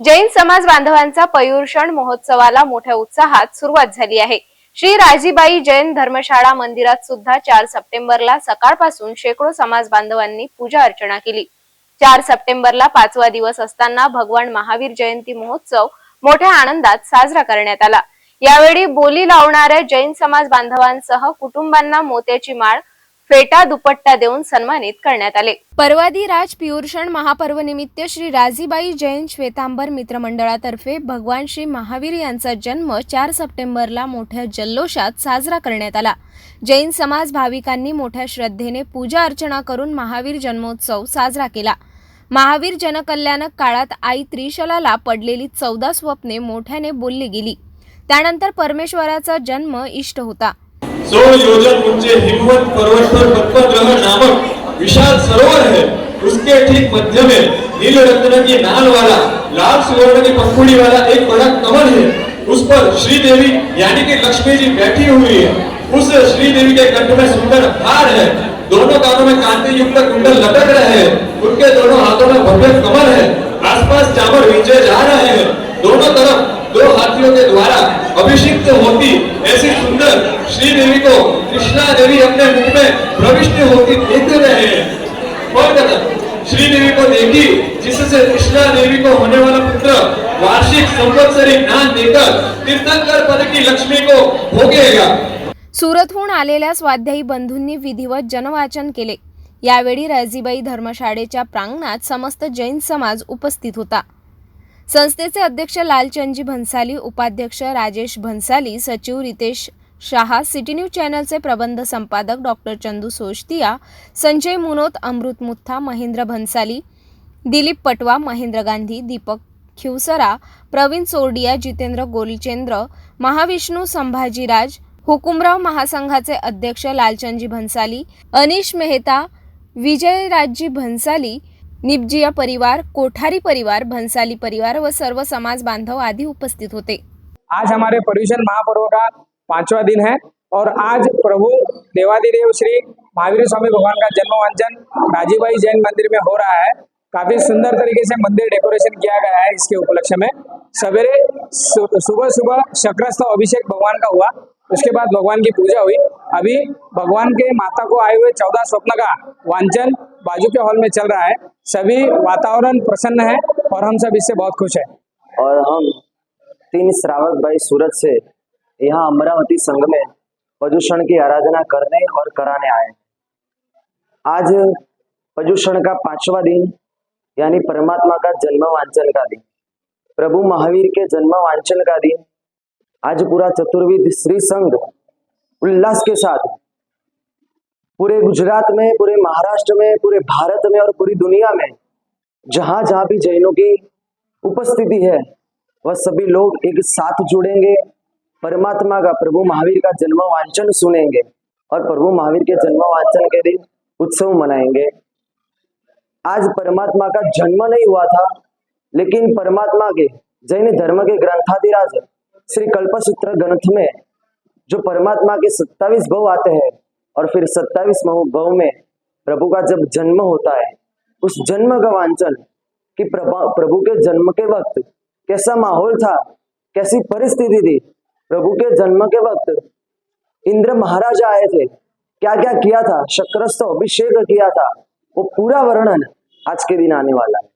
जैन समाज बांधवांचा पयुर्षण महोत्सवाला मोठ्या उत्साहात सुरुवात झाली आहे. श्री राजीबाई जैन धर्मशाळा मंदिरात सुद्धा चार सप्टेंबरला सकाळपासून शेकडो समाज बांधवांनी पूजा अर्चना केली. चार सप्टेंबरला पाचवा दिवस असताना भगवान महावीर जयंती महोत्सव मोठ्या आनंदात साजरा करण्यात आला. यावेळी बोली लावणाऱ्या जैन समाज बांधवांसह कुटुंबांना मोत्याची माळ फेटा दुपट्टा देऊन सन्मानित करण्यात आले. परवादी राज पियुर्षण महापर्वनिमित्त श्री राजीबाई जैन श्वेतांबर मित्रमंडळातर्फे भगवान श्री महावीर यांचा जन्म चार सप्टेंबरला मोठ्या जल्लोषात साजरा करण्यात आला. जैन समाज भाविकांनी मोठ्या श्रद्धेने पूजा अर्चना करून महावीर जन्मोत्सव साजरा केला. महावीर जनकल्याणक काळात आई त्रिशलाला पडलेली चौदा स्वप्ने मोठ्याने बोलली गेली. त्यानंतर परमेश्वराचा जन्म इष्ट होता. सौ योजन ऊँचे हिमवत पर्वत पर पद्मग्रह नामक विशाल सरोवर है। उसके ठीक मध्य में नील रत्न की नाल वाला, लाल सुवर्ण की पंखुड़ी वाला एक बड़ा कमल है। उस पर श्रीदेवी, यानी कि लक्ष्मी जी बैठी हुई है। उस श्रीदेवी के कंठ में सुंदर हार है। दोनों कानों में कांति युक्त कुंडल लटक रहे हैं। उनके दोनों हाथों में भव्य कमल है। आसपास चावर विंचे जा रहे हैं। दोनों तरफ़ दो हाथियों के द्वारा अभिषिक्त होती ऐसी सुंदर श्री देवी को कृष्णा देवी अपने मुख में प्रविष्ट होती देख रहे हैं। और कहता श्री देवी को देखी जिससे कृष्णा देवी को होने वाला पुत्र वार्षिक संवत्सरी ज्ञान देकर तीर्थंकर पद की लक्ष्मी को भोगेगा। सुरतहून आलेल्या स्वाध्यायी बंधूंनी विधिवत जनवाचन केले. यावेळी राजीबाई धर्मशाळेच्या प्रांगणात समस्त जैन समाज उपस्थित होता. संस्थेचे अध्यक्ष लालचंदजी भन्साली उपाध्यक्ष राजेश भन्साली सचिव रितेश शहा सिटी न्यूज चॅनलचे प्रबंध संपादक डॉक्टर चंदू सोशतिया संजय मुनोत अमृत मुत्था महेंद्र भन्साली दिलीप पटवा महेंद्र गांधी दीपक खिवसरा प्रवीण सोर्डिया जितेंद्र गोलचेंद्र महाविष्णू संभाजीराज हुकुमराव महासंघाचे अध्यक्ष लालचंदजी भन्साली अनिश मेहता विजयराजजी भन्साली निपजिया परिवार कोठारी परिवार भन्साली परिवार व सर्व समाज बांधव आदी उपस्थित होते. आज हमारे पर्यूषण महापर्व का पांचवा दिन है और आज प्रभु देवादिदेव श्री महावीर स्वामी भगवान का जन्म वांचन राजीबाई जैन मंदिर में हो रहा है। काफ़ी सुंदर तरीके से मंदिर डेकोरेशन किया गया है इसके उपलक्ष्य में। सवेरे सुबह सुबह शक्रस्थ अभिषेक भगवान का हुआ, उसके बाद भगवान की पूजा हुई। अभी भगवान के माता को आए हुए चौदह स्वप्न का वांचन बाजू के हॉल में चल रहा है। सभी वातावरण प्रसन्न है और हम सब इससे बहुत खुश है। और हम तीन श्रावक भाई सूरत से यहाँ अमरावती संघ में प्रदूषण की आराधना करने और कराने आए आज प्रदूषण का पांचवा दिन, यानी परमात्मा का जन्म वांचन का दिन, प्रभु महावीर के जन्म वांचन का दिन, आज पूरा चतुर्विध श्री संघ उल्लास के साथ पूरे गुजरात में, पूरे महाराष्ट्र में, पूरे भारत में और पूरी दुनिया में जहाँ जहाँ भी जैनों की उपस्थिति है, वह सभी लोग एक साथ जुड़ेंगे। परमात्मा का, प्रभु महावीर का जन्म वांचन सुनेंगे और प्रभु महावीर के जन्म वांचन के दिन उत्सव मनाएँगे। आज परमात्मा का जन्म नहीं हुआ था, लेकिन परमात्मा के, जैन धर्म के ग्रंथाधिराज श्री कल्पसूत्र ग्रंथ में, जो परमात्मा के सत्तावीस भव आते हैं और फिर सत्तावीस भव में प्रभु का जब जन्म होता है, उस जन्म का वांचन कि प्रभा, प्रभु के जन्म के वक्त कैसा माहौल था, कैसी परिस्थिति थी प्रभु के जन्म के वक्त इंद्र महाराज आए थे। क्या क्या किया था? शक्रस्त अभिषेक किया था। वो पूरा वर्णन आज के दिन आने वाला है।